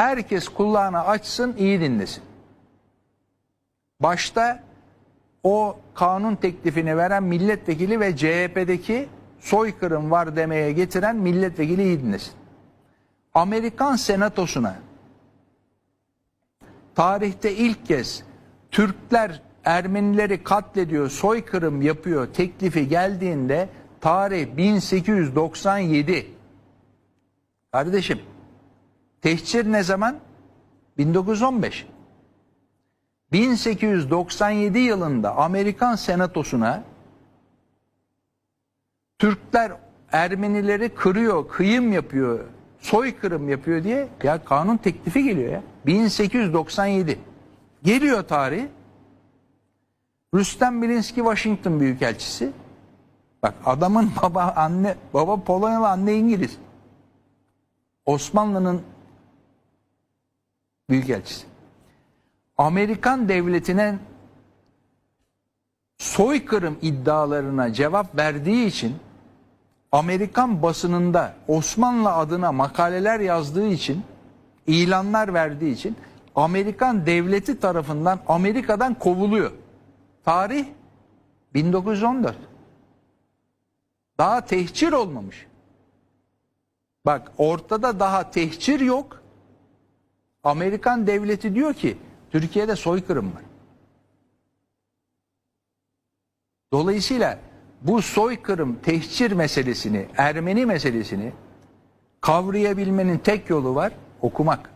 Herkes kulağını açsın, iyi dinlesin. Başta o kanun teklifini veren milletvekili ve CHP'deki soykırım var demeye getiren milletvekili iyi dinlesin. Amerikan senatosuna tarihte ilk kez Türkler Ermenileri katlediyor, soykırım yapıyor teklifi geldiğinde tarih 1897. Kardeşim, tehcir ne zaman? 1915. 1897 yılında Amerikan senatosuna Türkler Ermenileri kırıyor, kıyım yapıyor, soykırım yapıyor diye ya kanun teklifi geliyor ya. 1897. Geliyor tarih. Rüstem Bilinski Washington Büyükelçisi. Bak adamın baba anne baba Polonyalı anne İngiliz. Osmanlı'nın Büyükelçisi. Amerikan devletine soykırım iddialarına cevap verdiği için Amerikan basınında Osmanlı adına makaleler yazdığı için, ilanlar verdiği için Amerikan devleti tarafından Amerika'dan kovuluyor. Tarih 1914. Daha tehcir olmamış. Bak ortada daha tehcir yok. Amerikan devleti diyor ki Türkiye'de soykırım var. Dolayısıyla bu soykırım, tehcir meselesini, Ermeni meselesini kavrayabilmenin tek yolu var, okumak.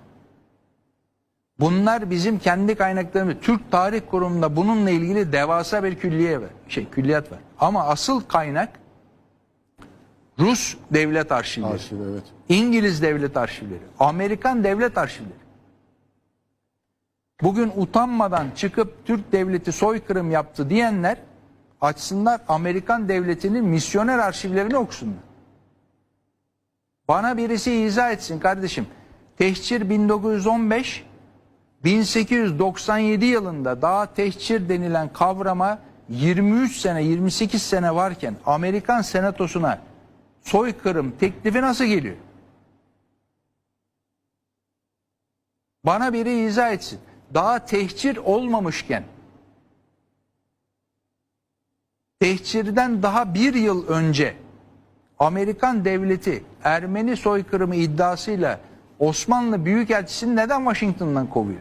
Bunlar bizim kendi kaynaklarımız. Türk Tarih Kurumu'nda bununla ilgili devasa bir külliye var. Şey, külliyat var. Ama asıl kaynak Rus devlet arşivleri. Arşiv evet. İngiliz devlet arşivleri, Amerikan devlet arşivleri. Bugün utanmadan çıkıp Türk devleti soykırım yaptı diyenler açsınlar Amerikan devletinin misyoner arşivlerini okusunlar. Bana birisi izah etsin kardeşim. Tehcir 1915 1897 yılında daha tehcir denilen kavrama 23 sene 28 sene varken Amerikan senatosuna soykırım teklifi nasıl geliyor? Bana biri izah etsin. Daha tehcir olmamışken tehcirden daha bir yıl önce Amerikan devleti Ermeni soykırımı iddiasıyla Osmanlı Büyükelçisini neden Washington'dan kovuyor?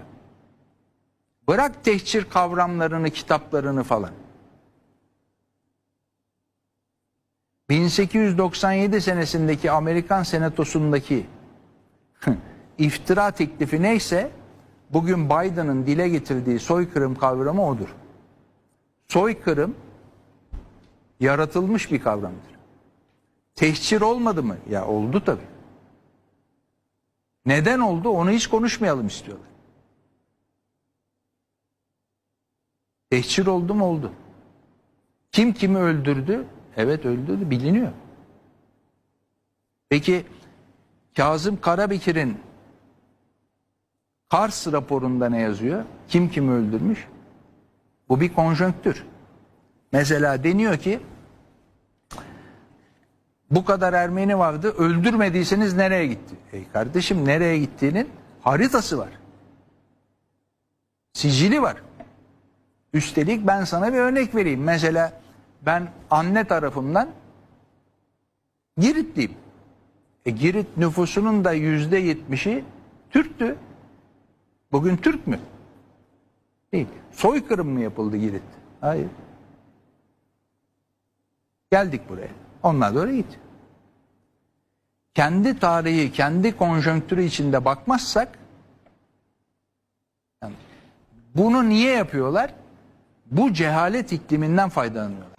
Bırak tehcir kavramlarını, kitaplarını falan. 1897 senesindeki Amerikan Senatosu'ndaki iftira teklifi neyse bugün Biden'ın dile getirdiği soykırım kavramı odur. Soykırım yaratılmış bir kavramdır. Tehcir olmadı mı? Ya oldu tabii. Neden oldu onu hiç konuşmayalım istiyorlar. Tehcir oldu mu oldu. Kim kimi öldürdü? Evet öldürdü biliniyor. Peki Kazım Karabekir'in Kars raporunda ne yazıyor? Kim kimi öldürmüş? Bu bir konjonktür. Mesela deniyor ki bu kadar Ermeni vardı öldürmediyseniz nereye gitti? Ey kardeşim nereye gittiğinin haritası var. Sicili var. Üstelik ben sana bir örnek vereyim. Mesela ben anne tarafımdan Giritliyim. E, Girit nüfusunun da yüzde yetmişi Türktü. Bugün Türk mü? Değil. Soykırım mı yapıldı Girit? Hayır. Geldik buraya. Onlar oraya gitti. Kendi tarihi, kendi konjonktürü içinde bakmazsak yani bunu niye yapıyorlar? Bu cehalet ikliminden faydalanıyorlar.